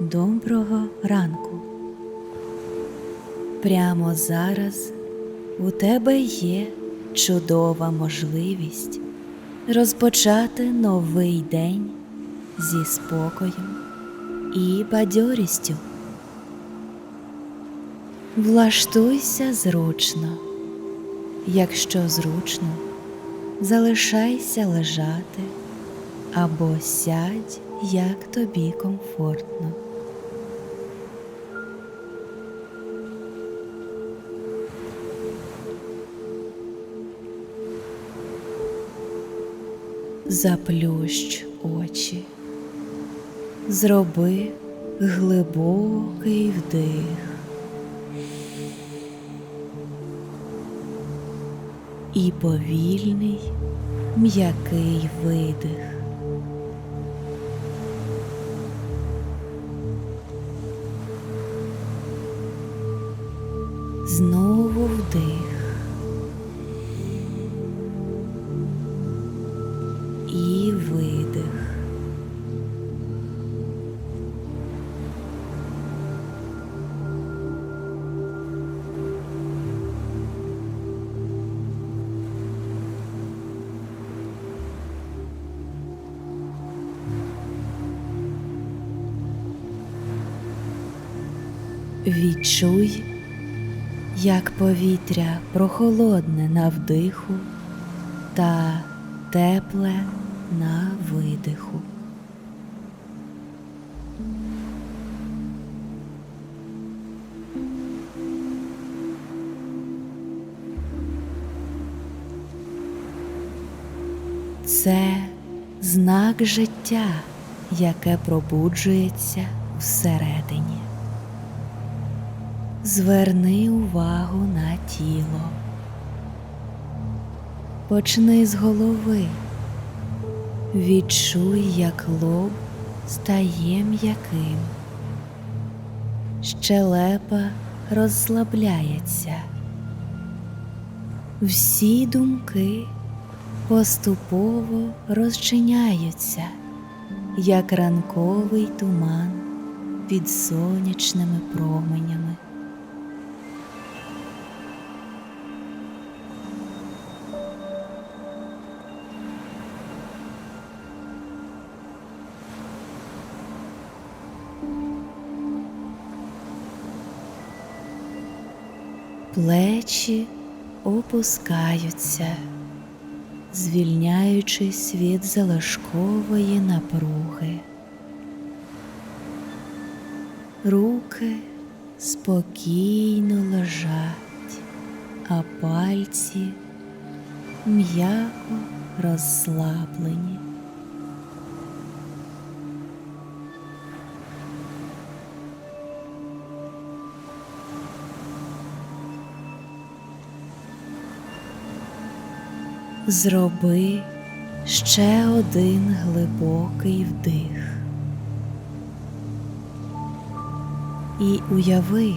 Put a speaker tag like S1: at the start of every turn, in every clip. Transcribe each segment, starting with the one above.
S1: Доброго ранку. Прямо зараз у тебе є чудова можливість розпочати новий день зі спокоєм і бадьорістю. Влаштуйся зручно. Якщо зручно, залишайся лежати або сядь, як тобі комфортно. Заплющ очі, зроби глибокий вдих і повільний м'який видих. Знову вдих. Відчуй, як повітря прохолодне на вдиху та тепле на видиху. Це знак життя, яке пробуджується всередині. Зверни увагу на тіло. Почни з голови. Відчуй, як лоб стає м'яким. Щелепа розслабляється. Всі думки поступово розчиняються, як ранковий туман під сонячними променями. Плечі опускаються, звільняючись від залишкової напруги. Руки спокійно лежать, а пальці м'яко розслаблені. Зроби ще один глибокий вдих. І уяви,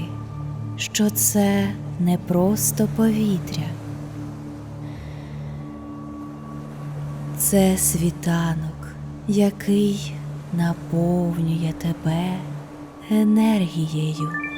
S1: що це не просто повітря. Це світанок, який наповнює тебе енергією.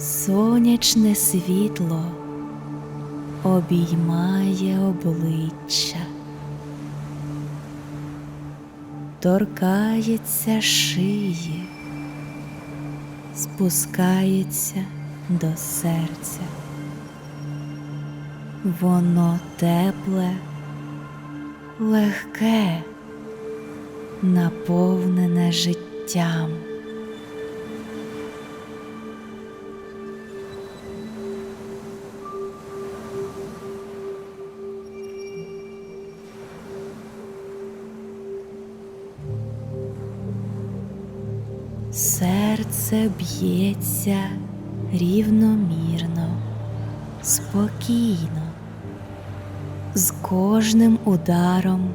S1: Сонячне світло обіймає обличчя, торкається шиї, спускається до серця. Воно тепле, легке, наповнене життям. Серце б'ється рівномірно, спокійно, з кожним ударом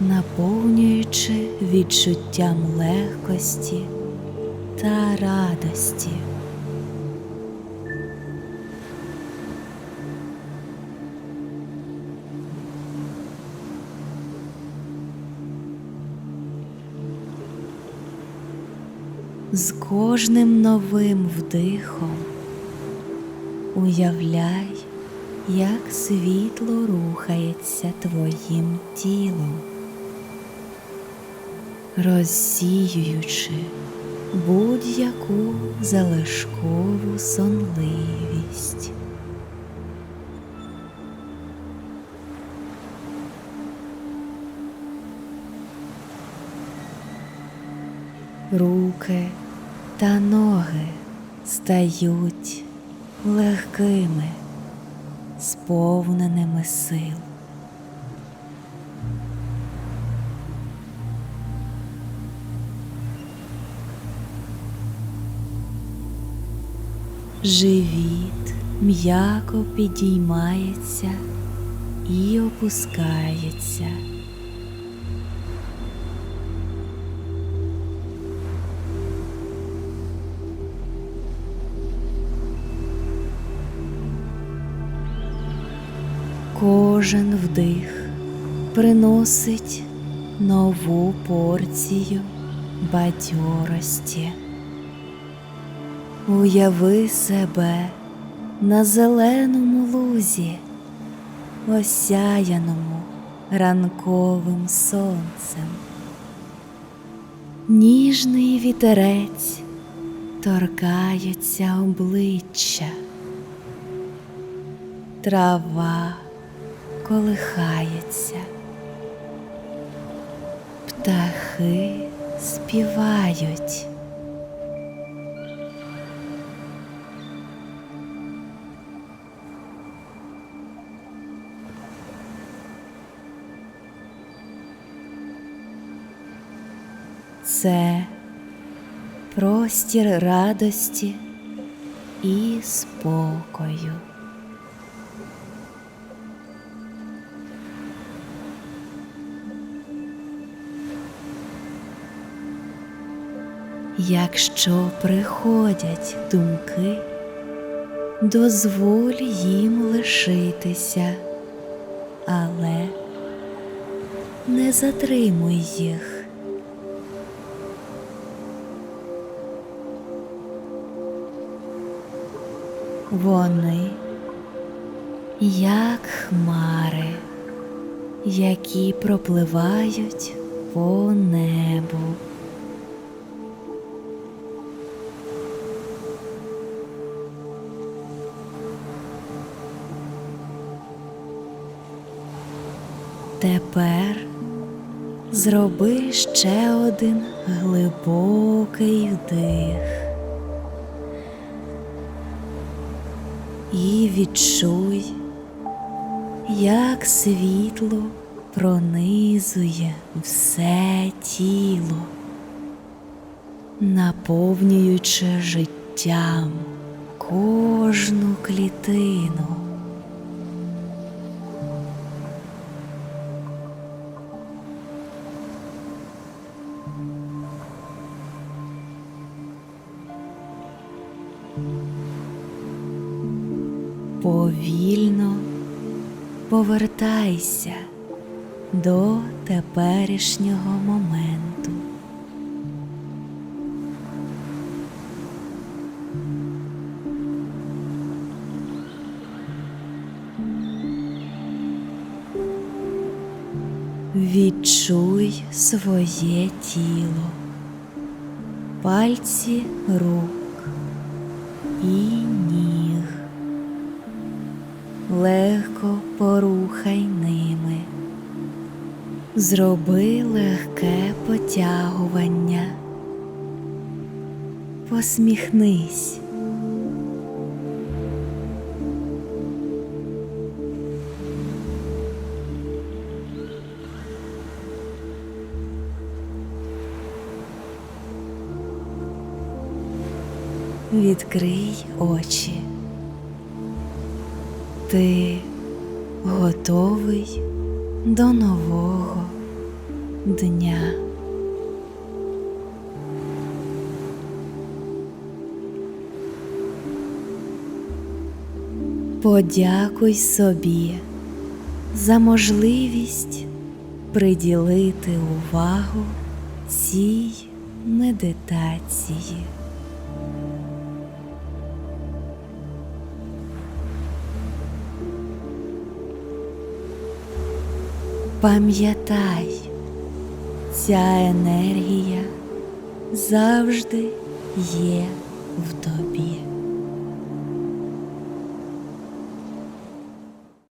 S1: наповнюючи відчуттям легкості та радості. З кожним новим вдихом уявляй, як світло рухається твоїм тілом, розсіюючи будь-яку залишкову сонливість. Руки та ноги стають легкими, сповненими сил. Живіт м'яко підіймається і опускається. Кожен вдих приносить нову порцію бадьорості. Уяви себе на зеленому лузі, осяяному ранковим сонцем. Ніжний вітерець торкається обличчя, трава колихається, птахи співають. Це простір радості і спокою. Якщо приходять думки, дозволь їм лишитися, але не затримуй їх. Вони як хмари, які пропливають по небу. Тепер зроби ще один глибокий вдих і відчуй, як світло пронизує все тіло, наповнюючи життям кожну клітину. Повільно повертайся до теперішнього моменту. Відчуй своє тіло, пальці рук і Легко порухай ними, зроби легке потягування, посміхнись. Відкрий очі. Ти готовий до нового дня. Подякуй собі за можливість приділити увагу цій медитації. Пам'ятай, ця енергія завжди є в тобі.